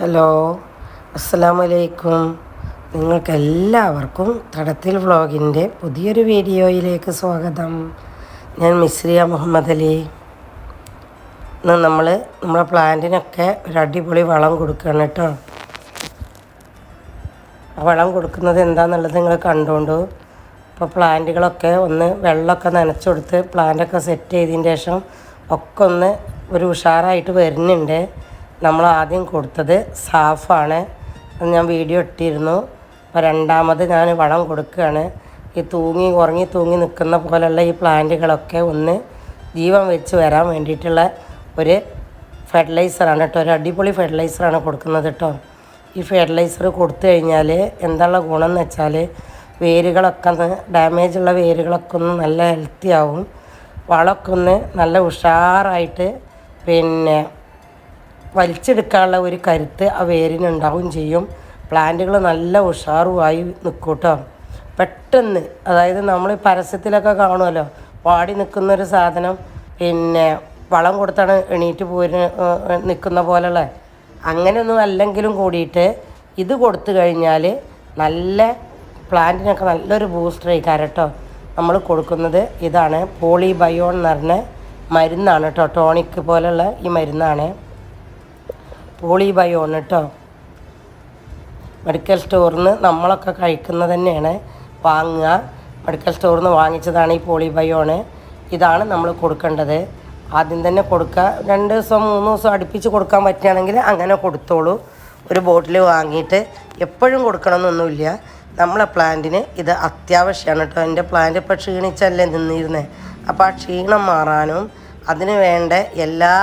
Hello അസ്സലാമു വലൈക്കും നിങ്ങൾക്കെല്ലാവർക്കും തടത്തിൽ വ്ളോഗിന്റെ പുതിയൊരു വീഡിയോയിലേക്ക് സ്വാഗതം. ഞാൻ മിസ്രിയ മുഹമ്മദ് അലി. ഇന്ന് നമ്മൾ നമ്മളെ പ്ലാന്റിനൊക്കെ ഒരു അടിപൊളി വളം കൊടുക്കുകയാണ് കേട്ടോ. ആ വളം കൊടുക്കുന്നത് എന്താണെന്നുള്ളത് നിങ്ങൾ കണ്ടുകൊണ്ടു ഇപ്പോൾ പ്ലാന്റുകളൊക്കെ ഒന്ന് വെള്ളമൊക്കെ നനച്ചു കൊടുത്ത് പ്ലാന്റൊക്കെ സെറ്റ് ചെയ്തതിന് ശേഷം ഒക്കെ ഒന്ന് ഒരു ഉഷാറായിട്ട് വരുന്നുണ്ട്. നമ്മൾ ആദ്യം കൊടുത്തത് സാഫാണ്. അത് ഞാൻ വീഡിയോ ഇട്ടിരുന്നു. അപ്പോൾ രണ്ടാമത് ഞാൻ വളം കൊടുക്കുകയാണ്. ഈ തൂങ്ങി ഉറങ്ങി തൂങ്ങി നിൽക്കുന്ന പോലെയുള്ള ഈ പ്ലാന്റുകളൊക്കെ ഒന്ന് ജീവൻ വെച്ച് വരാൻ വേണ്ടിയിട്ടുള്ള ഒരു ഫെർട്ടിലൈസറാണ് കേട്ടോ. ഒരു അടിപൊളി ഫെർട്ടിലൈസറാണ് കൊടുക്കുന്നത് കേട്ടോ. ഈ ഫെർട്ടിലൈസർ കൊടുത്തു കഴിഞ്ഞാൽ എന്താണുള്ള ഗുണം എന്ന് വെച്ചാൽ വേരുകളൊക്കെ ഒന്ന് ഡാമേജുള്ള വേരുകളൊക്കെ ഒന്ന് നല്ല ഹെൽത്തി ആവും. വളമൊക്കെ ഒന്ന് നല്ല ഉഷാറായിട്ട് പിന്നെ വലിച്ചെടുക്കാനുള്ള ഒരു കരുത്ത് ആ വേരിനുണ്ടാവുകയും ചെയ്യും. പ്ലാന്റുകൾ നല്ല ഉഷാറുമായി നിൽക്കൂട്ടോ പെട്ടെന്ന് അതായത് നമ്മൾ പരസ്യത്തിലൊക്കെ കാണുമല്ലോ വാടി നിൽക്കുന്ന ഒരു സാധനം പിന്നെ വളം കൊടുത്താണ് എണീറ്റ് പോരുന്ന നിൽക്കുന്ന പോലെയുള്ള. അങ്ങനെയൊന്നും അല്ലെങ്കിലും കൂടിയിട്ട് ഇത് കൊടുത്തു കഴിഞ്ഞാൽ നല്ല പ്ലാന്റിനൊക്കെ നല്ലൊരു ബൂസ്റ്റർ ആയിക്കാരം കേട്ടോ. നമ്മൾ കൊടുക്കുന്നത് ഇതാണ്. പോളിബയോൺ എന്ന് പറഞ്ഞ മരുന്നാണ് കേട്ടോ. ടോണിക് പോലുള്ള ഈ മരുന്നാണ്. പോളിബയോൺ കേട്ടോ. മെഡിക്കൽ സ്റ്റോറിൽ നിന്ന് നമ്മളൊക്കെ കഴിക്കുന്നത് തന്നെയാണ്. വാങ്ങുക. മെഡിക്കൽ സ്റ്റോറിൽ നിന്ന് വാങ്ങിച്ചതാണ് ഈ പോളിബയോണ് ഇതാണ് നമ്മൾ കൊടുക്കേണ്ടത്. ആദ്യം തന്നെ കൊടുക്കുക. രണ്ട് ദിവസം മൂന്ന് ദിവസം അടുപ്പിച്ച് കൊടുക്കാൻ പറ്റുകയാണെങ്കിൽ അങ്ങനെ കൊടുത്തോളൂ. ഒരു ബോട്ടിൽ വാങ്ങിയിട്ട് എപ്പോഴും കൊടുക്കണമെന്നൊന്നുമില്ല. നമ്മളെ പ്ലാന്റിന് ഇത് അത്യാവശ്യമാണ് കേട്ടോ. എന്റെ പ്ലാന്റ് ഇപ്പോൾ ക്ഷീണിച്ചല്ലേ നിന്നിരുന്നത് അപ്പോൾ ആ ക്ഷീണം മാറാനും അതിന് വേണ്ട എല്ലാ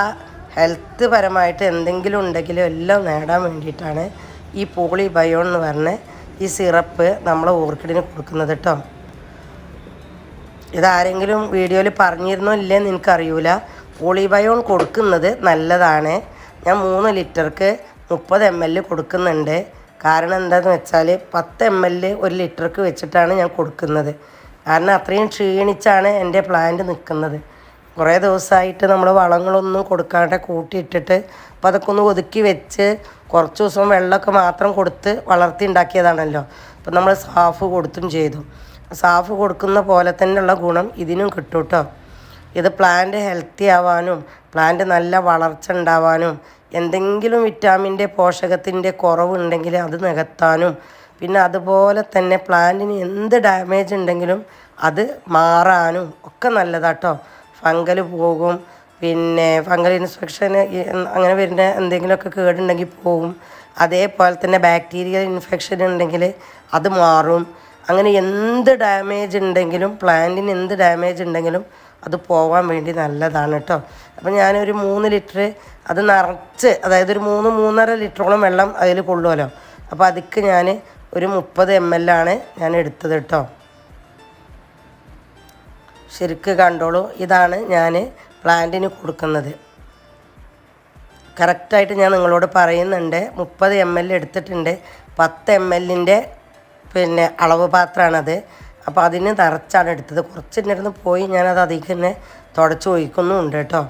ഹെൽത്ത് പരമായിട്ട് എന്തെങ്കിലും ഉണ്ടെങ്കിലും എല്ലാം നേടാൻ വേണ്ടിയിട്ടാണ് ഈ പോളി ബയോൺ എന്ന് പറഞ്ഞ ഈ സിറപ്പ് നമ്മൾ ഓർക്കിഡിന് കൊടുക്കുന്നത് കേട്ടോ ഇതാരെങ്കിലും വീഡിയോയിൽ പറഞ്ഞിരുന്നോ ഇല്ലെന്ന് എനിക്കറിയൂല. പോളിബയോൺ കൊടുക്കുന്നത് നല്ലതാണ്. ഞാൻ മൂന്ന് ലിറ്റർക്ക് മുപ്പത് എം എൽ കൊടുക്കുന്നുണ്ട്. കാരണം എന്താണെന്ന് വെച്ചാൽ പത്ത് എം എൽ ഒരു ലിറ്റർക്ക് വെച്ചിട്ടാണ് ഞാൻ കൊടുക്കുന്നത്. കാരണം അത്രയും ക്ഷീണിച്ചാണ് എന്റെ പ്ലാന്റ് നിൽക്കുന്നത്. കുറേ ദിവസമായിട്ട് നമ്മൾ വളങ്ങളൊന്നും കൊടുക്കാണ്ട് കൂട്ടിയിട്ടിട്ട് അപ്പോൾ അതൊക്കെ ഒന്ന് ഒതുക്കി വെച്ച് കുറച്ച് ദിവസം വെള്ളമൊക്കെ മാത്രം കൊടുത്ത് വളർത്തി ഉണ്ടാക്കിയതാണല്ലോ. അപ്പോൾ നമ്മൾ സാഫ് കൊടുത്തും ചെയ്തു. സാഫ് കൊടുക്കുന്ന പോലെ തന്നെയുള്ള ഗുണം ഇതിനും കിട്ടും കേട്ടോ. ഇത് പ്ലാന്റ് ഹെൽത്തി ആവാനും പ്ലാന്റ് നല്ല വളർച്ച ഉണ്ടാവാനും എന്തെങ്കിലും വിറ്റാമിന്റെ പോഷകത്തിന്റെ കുറവുണ്ടെങ്കിൽ അത് നികത്താനും പിന്നെ അതുപോലെ തന്നെ പ്ലാന്റിന് എന്ത് ഡാമേജ് ഉണ്ടെങ്കിലും അത് മാറാനും ഒക്കെ നല്ലതാട്ടോ. ഫംഗൽ പോകും. പിന്നെ ഫംഗൽ ഇൻഫെക്ഷൻ അങ്ങനെ വരുന്ന എന്തെങ്കിലുമൊക്കെ കേടുണ്ടെങ്കിൽ പോകും അതേപോലെ തന്നെ ബാക്ടീരിയൽ ഇൻഫെക്ഷൻ ഉണ്ടെങ്കിൽ അത് മാറും. അങ്ങനെ എന്ത് ഡാമേജ് ഉണ്ടെങ്കിലും പ്ലാന്റിന് എന്ത് ഡാമേജ് ഉണ്ടെങ്കിലും അത് പോകാൻ വേണ്ടി നല്ലതാണ് കേട്ടോ. അപ്പം ഞാനൊരു മൂന്ന് ലിറ്റർ അത് നിറച്ച് അതായത് ഒരു മൂന്ന് മൂന്നര ലിറ്ററോളം വെള്ളം അതിൽ കൊള്ളുമല്ലോ. അപ്പോൾ അതിക്ക് ഞാൻ ഒരു മുപ്പത് എം എൽ ആണ് ഞാൻ എടുത്തത് കേട്ടോ. ശരിക്ക് കണ്ടോളൂ. ഇതാണ് ഞാൻ പ്ലാന്റിന് കൊടുക്കുന്നത്. കറക്റ്റായിട്ട് ഞാൻ നിങ്ങളോട് പറയുന്നുണ്ട്. മുപ്പത് എം എൽ എടുത്തിട്ടുണ്ട്. പത്ത് എം എല്ലിന്റെ പിന്നെ അളവ് പാത്രമാണത്. അപ്പോൾ അതിന് നിറച്ചാണ് എടുത്തത്. കുറച്ച് നേരം പോയി ഞാനത് അതിലേക്ക് തന്നെ തുടച്ച് ഒഴിക്കുന്നുമുണ്ട് കേട്ടോ.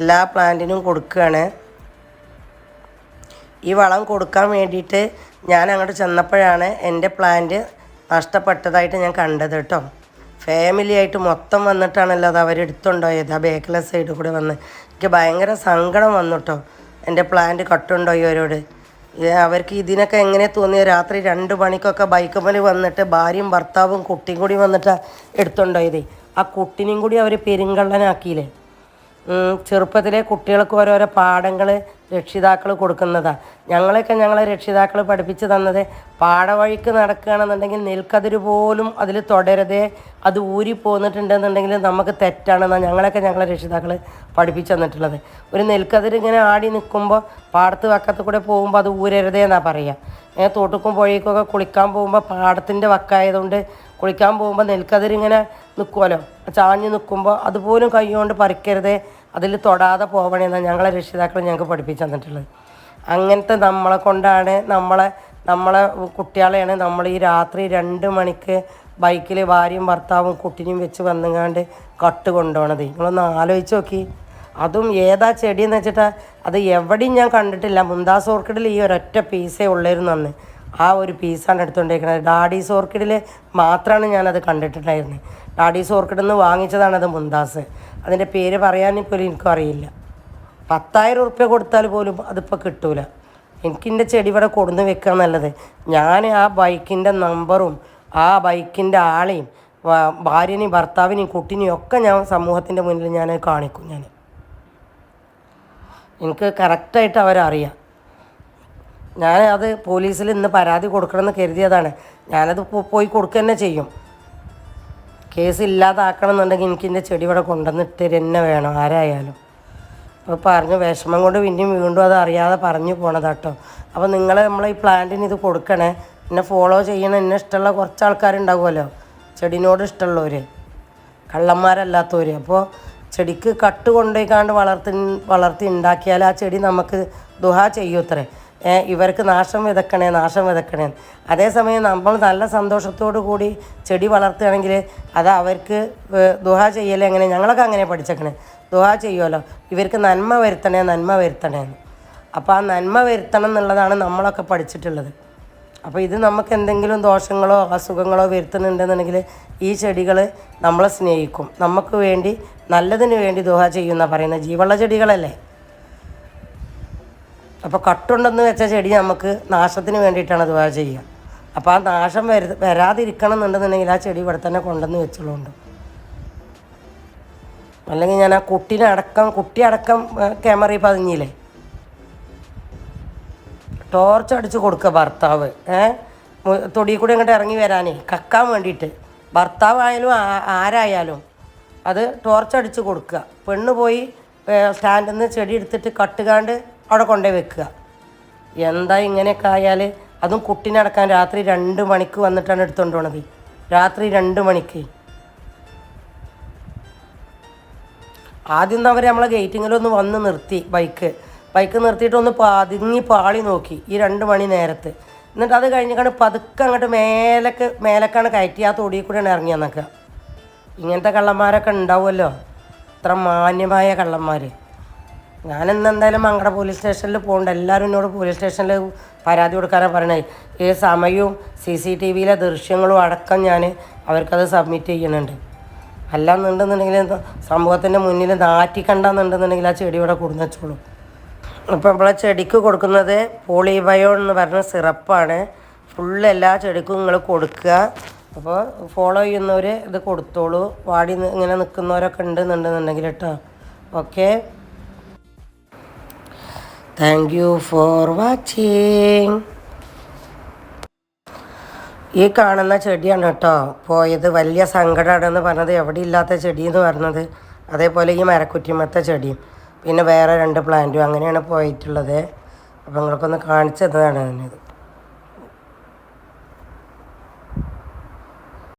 എല്ലാ പ്ലാന്റിനും കൊടുക്കുകയാണ്. ഈ വളം കൊടുക്കാൻ വേണ്ടിയിട്ട് ഞാൻ അങ്ങോട്ട് ചെന്നപ്പോഴാണ് എന്റെ പ്ലാന്റ് നഷ്ടപ്പെട്ടതായിട്ട് ഞാൻ കണ്ടത് കേട്ടോ. ഫാമിലി ആയിട്ട് മൊത്തം വന്നിട്ടാണല്ലോ അത് അവരെടുത്തുണ്ടോയത് ആ ബേക്കിലെ സൈഡിൽ കൂടെ വന്ന്. എനിക്ക് ഭയങ്കര സങ്കടം വന്നു കേട്ടോ. എന്റെ പ്ലാന്റ് കട്ടുണ്ടോയവരോട് അവർക്ക് ഇതിനൊക്കെ എങ്ങനെ തോന്നിയ? രാത്രി രണ്ട് മണിക്കൊക്കെ ബൈക്ക് മലി വന്നിട്ട് ഭാര്യയും ഭർത്താവും കുട്ടിയും കൂടി വന്നിട്ട് എടുത്തുണ്ടോയത്. ആ കുട്ടിനെയും കൂടി അവർ പെരുങ്കള്ളനാക്കിയില്ലേ? ചെറുപ്പത്തിലെ കുട്ടികൾക്ക് ഓരോരോ പാഠങ്ങൾ രക്ഷിതാക്കൾ കൊടുക്കുന്നതാണ് ഞങ്ങളെയൊക്കെ ഞങ്ങളെ രക്ഷിതാക്കൾ പഠിപ്പിച്ച് തന്നത് പാടവഴിക്ക് നടക്കുകയാണെന്നുണ്ടെങ്കിൽ നെൽക്കതിര് പോലും അതിൽ തുടരുതേ അത് ഊരി പോന്നിട്ടുണ്ടെന്നുണ്ടെങ്കിൽ നമുക്ക് തെറ്റാണെന്നാണ് ഞങ്ങളെയൊക്കെ ഞങ്ങളെ രക്ഷിതാക്കൾ പഠിപ്പിച്ചു തന്നിട്ടുള്ളത്. ഒരു നെൽക്കതിര് ഇങ്ങനെ ആടി നിൽക്കുമ്പോൾ പാടത്ത് വക്കത്ത് കൂടെ പോകുമ്പോൾ അത് ഊരരുതേ എന്നാണ് പറയുക. ഏ തോട്ടുക്കും പുഴയ്ക്കൊക്കെ കുളിക്കാൻ പോകുമ്പോൾ പാടത്തിന്റെ വക്കായതുകൊണ്ട് കുളിക്കാൻ പോകുമ്പോൾ നെൽക്കതിരിങ്ങനെ നിൽക്കുമല്ലോ. ചാഞ്ഞ് നിൽക്കുമ്പോൾ അതുപോലും കൈകൊണ്ട് പറിക്കരുതേ അതിൽ തൊടാതെ പോകണമെന്നാണ് ഞങ്ങളെ രക്ഷിതാക്കൾ ഞങ്ങൾക്ക് പഠിപ്പിച്ചു തന്നിട്ടുള്ളത്. അങ്ങനത്തെ നമ്മളെ കൊണ്ടാണ് നമ്മളെ നമ്മളെ കുട്ടികളെയാണ് നമ്മൾ ഈ രാത്രി രണ്ട് മണിക്ക് ബൈക്കിൽ ഭാര്യയും ഭർത്താവും കുട്ടിനെയും വെച്ച് വന്നുങ്ങാണ്ട് കട്ട് കൊണ്ടുപോകണത് നിങ്ങളൊന്ന് ആലോചിച്ച് നോക്കി. അതും ഏതാ ചെടിയെന്ന് വെച്ചിട്ടാ അത് എവിടെയും ഞാൻ കണ്ടിട്ടില്ല. മുന്താസ് ഓർക്കിഡിൽ ഈ ഒരൊറ്റ പീസേ ഉള്ളായിരുന്നു അന്ന്. ആ ഒരു പീസാണ് എടുത്തുകൊണ്ടിരിക്കുന്നത്. ഡാഡീസ് ഓർക്കിഡിൽ മാത്രമാണ് ഞാനത് കണ്ടിട്ടുണ്ടായിരുന്നത്. ഡാഡീസ് ഓർക്കിഡിൽ നിന്ന് വാങ്ങിച്ചതാണ് അത് മുന്താസ് അതിന്റെ പേര് പറയാൻ പോലും എനിക്കും അറിയില്ല പത്തായിരം ഉറുപ്പ്യ കൊടുത്താൽ പോലും അതിപ്പോൾ കിട്ടൂല. എനിക്കെന്റെ ചെടി ഇവിടെ കൊടുന്ന് വെക്കുക നല്ലത്. ഞാൻ ആ ബൈക്കിന്റെ നമ്പറും ആ ബൈക്കിന്റെ ആളെയും ഭാര്യനെയും ഭർത്താവിനെയും കുട്ടിനെയും ഒക്കെ ഞാൻ സമൂഹത്തിന്റെ മുന്നിൽ ഞാൻ കാണിക്കും ഞാൻ. എനിക്ക് കറക്റ്റായിട്ട് അവരറിയാം. ഞാൻ അത് പോലീസിൽ ഇന്ന് പരാതി കൊടുക്കണമെന്ന് കരുതിയതാണ്. ഞാനത് പോയി കൊടുക്കുക തന്നെ ചെയ്യും. കേസ് ഇല്ലാതാക്കണം എന്നുണ്ടെങ്കിൽ എനിക്ക് എന്റെ ചെടി ഇവിടെ കൊണ്ടുവന്നിട്ട് തന്നെ വേണം. ആരായാലും. അപ്പോൾ പറഞ്ഞു വിഷമം കൊണ്ട് പിന്നെയും വീണ്ടും അത് അറിയാതെ പറഞ്ഞു പോണതാട്ടോ അപ്പോൾ നിങ്ങൾ നമ്മളെ ഈ പ്ലാന്റിന് ഇത് കൊടുക്കണേ. എന്നെ ഫോളോ ചെയ്യണം. എന്നെ ഇഷ്ടമുള്ള കുറച്ച് ആൾക്കാരുണ്ടാവുമല്ലോ ചെടിനോട് ഇഷ്ടമുള്ളവർ കള്ളന്മാരല്ലാത്തവർ അപ്പോൾ ചെടിക്ക് കട്ട് കൊണ്ടുപോയിക്കാണ്ട് വളർത്തി വളർത്തി ഉണ്ടാക്കിയാൽ ആ ചെടി നമുക്ക് ദുഹ ചെയ്യൂത്രേ. ഇവർക്ക് നാശം വിതക്കണേ നാശം വിതക്കണേ. അതേസമയം നമ്മൾ നല്ല സന്തോഷത്തോടു കൂടി ചെടി വളർത്തുകയാണെങ്കിൽ അത് അവർക്ക് ദുഹ ചെയ്യലേ എങ്ങനെ? ഞങ്ങളൊക്കെ അങ്ങനെ പഠിച്ചേക്കണേ. ദുഹ ചെയ്യുമല്ലോ ഇവർക്ക് നന്മ വരുത്തണേ നന്മ വരുത്തണേ. അപ്പോൾ ആ നന്മ വരുത്തണം എന്നുള്ളതാണ് നമ്മളൊക്കെ പഠിച്ചിട്ടുള്ളത്. അപ്പോൾ ഇത് നമുക്ക് എന്തെങ്കിലും ദോഷങ്ങളോ അസുഖങ്ങളോ വരുത്തുന്നുണ്ടെന്നുണ്ടെങ്കിൽ ഈ ചെടികൾ നമ്മളെ സ്നേഹിക്കും. നമുക്ക് വേണ്ടി നല്ലതിന് വേണ്ടി ദുഹ ചെയ്യുന്ന പറയുന്ന ജീവുള്ള ചെടികളല്ലേ? അപ്പോൾ കട്ടുണ്ടെന്ന് വെച്ച ചെടി നമുക്ക് നാശത്തിന് വേണ്ടിയിട്ടാണ് അത് ചെയ്യുക. അപ്പോൾ ആ നാശം വരു വരാതിരിക്കണം എന്നുണ്ടെന്നുണ്ടെങ്കിൽ ആ ചെടി ഇവിടെ തന്നെ കൊണ്ടുവന്ന് വെച്ചുള്ളൂണ്ട് അല്ലെങ്കിൽ ഞാൻ ആ കുട്ടീനെ അടക്കം കുട്ടി അടക്കം ക്യാമറയിൽ പതിഞ്ഞില്ലേ? ടോർച്ച് അടിച്ച് കൊടുക്കുക ഭർത്താവ്. ഏ? തൊടിയിൽ കൂടെ അങ്ങോട്ട് ഇറങ്ങി വരാനേ. കക്കാൻ വേണ്ടിയിട്ട്. ഭർത്താവായാലും ആരായാലും അത് ടോർച്ച് അടിച്ച് കൊടുക്കുക. പെണ്ണ് പോയി സ്റ്റാൻഡിൽ നിന്ന് ചെടി എടുത്തിട്ട് കട്ടുകാണ്ട് അവിടെ കൊണ്ടുപോയി വെക്കുക. എന്താ ഇങ്ങനെയൊക്കെ ആയാൽ അതും കുട്ടീനെ അടക്കാൻ രാത്രി രണ്ട് മണിക്ക് വന്നിട്ടാണ് എടുത്തുകൊണ്ട് പോണത്. രാത്രി രണ്ട് മണിക്ക്. ആദ്യം ഒന്നും അവർ നമ്മളെ ഗേറ്റിങ്ങിലൊന്ന് വന്ന് നിർത്തി ബൈക്ക്. ബൈക്ക് നിർത്തിയിട്ട് ഒന്ന് പതുങ്ങി പാളി നോക്കി ഈ രണ്ട് മണി നേരത്ത്. എന്നിട്ട് അത് കഴിഞ്ഞിട്ട് പതുക്കെ അങ്ങോട്ട് മേലക്ക് മേലക്കാണ് കയറ്റി ആ തൊടിയിൽ കൂടെയാണ് ഇറങ്ങി എന്നൊക്കെ ഇങ്ങനത്തെ കള്ളന്മാരൊക്കെ ഉണ്ടാവുമല്ലോ? ഇത്ര മാന്യമായ കള്ളന്മാർ ഞാനിന്ന് എന്തായാലും മങ്കട പോലീസ് സ്റ്റേഷനിൽ പോകണ്ട എല്ലാവരും എന്നോട് പോലീസ് സ്റ്റേഷനിൽ പരാതി കൊടുക്കാനാണ് പറയണത് ഈ സമയവും സി സി ടി വിയിലെ ദൃശ്യങ്ങളും അടക്കം ഞാൻ അവർക്കത് സബ്മിറ്റ് ചെയ്യുന്നുണ്ട് അല്ലാന്നുണ്ടെന്നുണ്ടെങ്കിൽ സമൂഹത്തിന്റെ മുന്നിൽ നാറ്റിക്കണ്ടെന്നുണ്ടെന്നുണ്ടെങ്കിൽ ആ ചെടി ഇവിടെ കൊടുന്ന് വെച്ചോളൂ. അപ്പോൾ നമ്മളെ ചെടിക്ക് കൊടുക്കുന്നത് പോളിബയോൺ എന്ന് പറഞ്ഞ സിറപ്പാണ്. ഫുള്ള് എല്ലാ ചെടിക്കും നിങ്ങൾ കൊടുക്കുക. അപ്പോൾ ഫോളോ ചെയ്യുന്നവർ ഇത് കൊടുത്തോളൂ. വാടി ഇങ്ങനെ നിൽക്കുന്നവരൊക്കെ ഉണ്ടെന്നുണ്ടെന്നുണ്ടെങ്കിൽ കേട്ടോ okay thank you for watching ഈ കാണുന്ന ചെടിയാണ് കേട്ടോ. പോയത് വലിയ സങ്കടമാണെന്ന് പറഞ്ഞത്. എവിടെ ഇല്ലാത്ത ചെടി എന്ന് പറഞ്ഞത്. അതേപോലെ ഈ മരക്കുറ്റിമത്തെ ചെടിയും പിന്നെ വേറെ രണ്ട് പ്ലാന്റും അങ്ങനെയാണ് പോയിട്ടുള്ളത്. അപ്പം നിങ്ങൾക്കൊന്ന് കാണിച്ചു തന്നതാണ് ഞാനിത്.